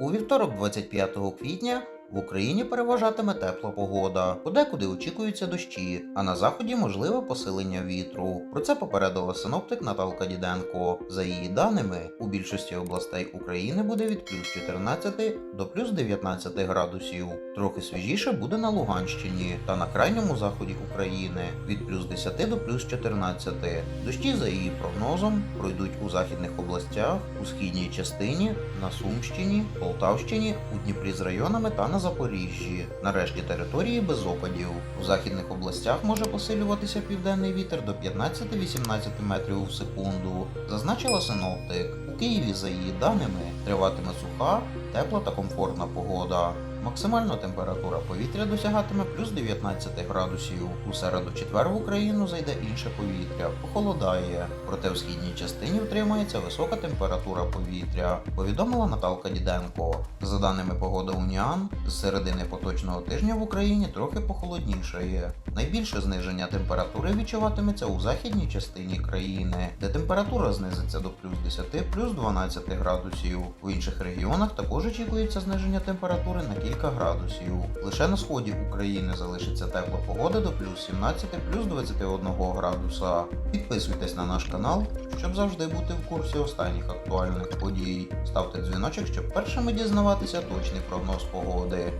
У вівторок, 25 квітня, в Україні переважатиме тепла погода. Подекуди очікуються дощі, а на заході можливе посилення вітру. Про це попередила синоптик Наталка Діденко. За її даними, у більшості областей України буде від плюс 14 до плюс 19 градусів. Трохи свіжіше буде на Луганщині та на крайньому заході України від плюс 10 до плюс 14. Дощі за її прогнозом пройдуть у західних областях, у східній частині, на Сумщині, Полтавщині, у Дніпрі з районами та на Запоріжжі. Нарешті території без опадів. У західних областях може посилюватися південний вітер до 15-18 метрів в секунду, зазначила синоптик. У Києві, за її даними, триватиме суха, тепла та комфортна погода. Максимальна температура повітря досягатиме плюс 19 градусів. У середу четвер в Україну зайде інше повітря, похолодає. Проте в східній частині втримається висока температура повітря, повідомила Наталка Діденко. За даними погоди Уніан, з середини поточного тижня в Україні трохи похолоднішає. Найбільше зниження температури відчуватиметься у західній частині країни, де температура знизиться до плюс 10 плюс 12 градусів. У інших регіонах також очікується зниження температури на кілька градусів. Лише на сході України залишиться тепла погода до плюс 17 плюс 21 градуса. Підписуйтесь на наш канал, щоб завжди бути в курсі останніх актуальних подій. Ставте дзвіночок, щоб першими дізнаватися точний прогноз погоди.